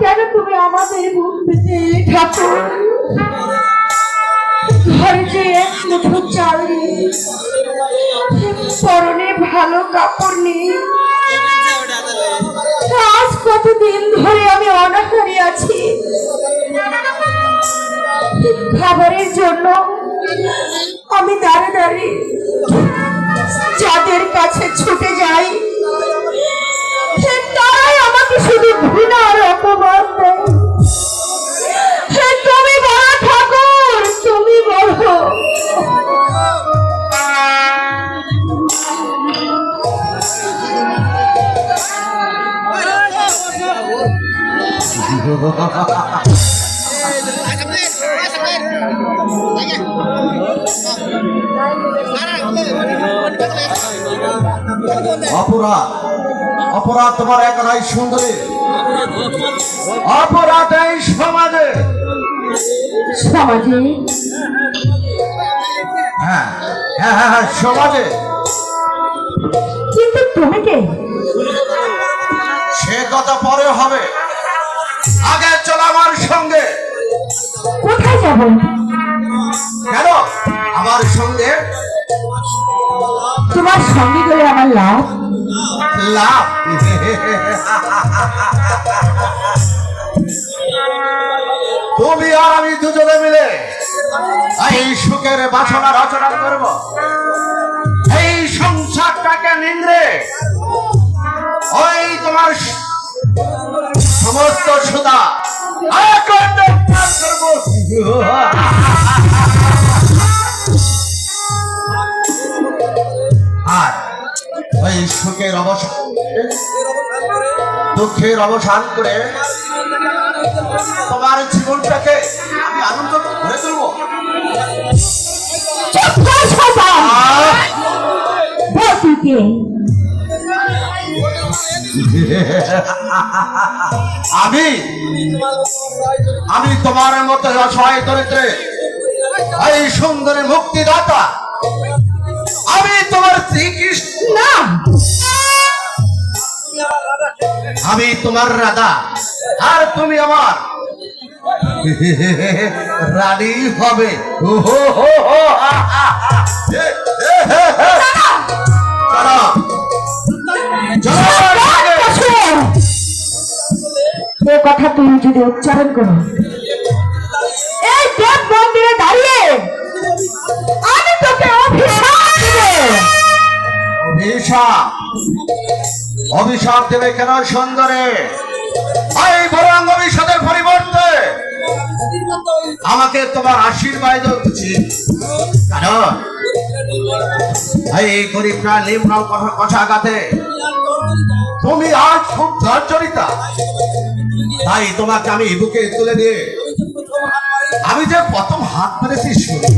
কেন তুমি আমাদের মুখ পেতে ঘরে যে এক মুঠো চাল নেই, পরনে ভালো কাপড় নেই। আজ কতদিন ধরে আমি অনাহারে আছি। খাবারের জন্য আমি দাঁড়ে দাঁড়িয়ে যাদের কাছে ছুটে অপরাধ অপরাধ তোমার একাই সুন্দরী। অপরাধ এই সমাজে। সমাজে? হ্যাঁ হ্যাঁ হ্যাঁ হ্যাঁ সমাজে। কিন্তু তুমি কে? সে কথা পরে হবে। আগে চল আমার সঙ্গে। কোথায় যাব? কেন? আমার সঙ্গে? তোমার সঙ্গে গেলে আমার লাভ? লাভ? তুমি আর আমি দুজনে মিলে এই সুখের বাসনা রচনা করব। এই সংসারটাকে নিন্দ্রে ওই তোমার সুদা। আর ওই সুখের অবসান দুঃখের অবসান করে তোমার জীবনটাকে আমি আনন্দ করে তুলবো চুপ কর! আমি আমি তোমার মতো অসহায় দরিদ্রে এই সুন্দরী মুক্তিদাতা। আমি তোমার শ্রীকৃষ্ণ। আমি তোমার রাধা আর তুমি আমার। রানী হবে। ও হো হো কথা তুমি যদি উচ্চারণ করো। এই দেব মন্দিরে দাঁড়িয়ে আমি তোকে অভিশাপ দেবে। কেন সুন্দরে? এই বরং অভিশাপের পরিবর্তে আমাকে তোমার আশীর্বাদ উচিত কারণ এই গরিবরা নিম্ন কষাঘাতে তুমি আজ খুব জর্জরিতা। তাই তোমাকে আমি বুকে তুলে দিয়ে আমি যে প্রথম হাত মেরেছি শুনি।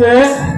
ঘরে।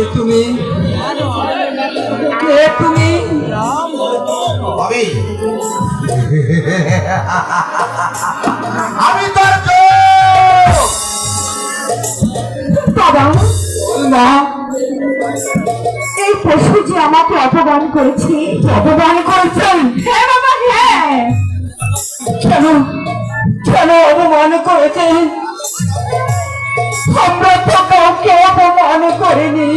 কে তুমি? কে তুমি? আমি। আমি তোর বাবা এই পশু যে আমাকে অপমান করেছে অপমান করেছেন হ্যাঁ বাবা হ্যাঁ কেন? কেন অপমান করেছে? আমরা তো কাউকে অপমান করিনি।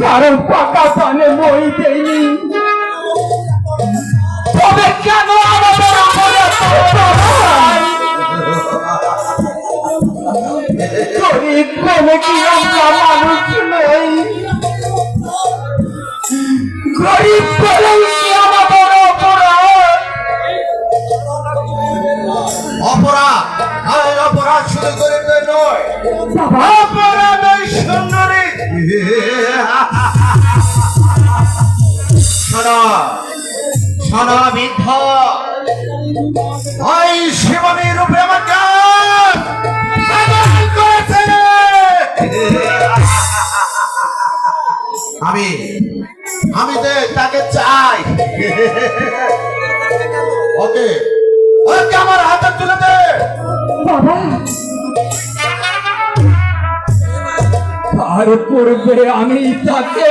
কারণ পাকা পানে মই দেয়নি তবে কেন আমাদের গরিব কি আমরা শোনো বৃদ্ধ ওই শিবনী রূপে আমাকে আমি আমি তাকে চাই, ওকে ওকে আমার হাতে তুলে দে। বাবা, তার পূর্বে আমি তাকে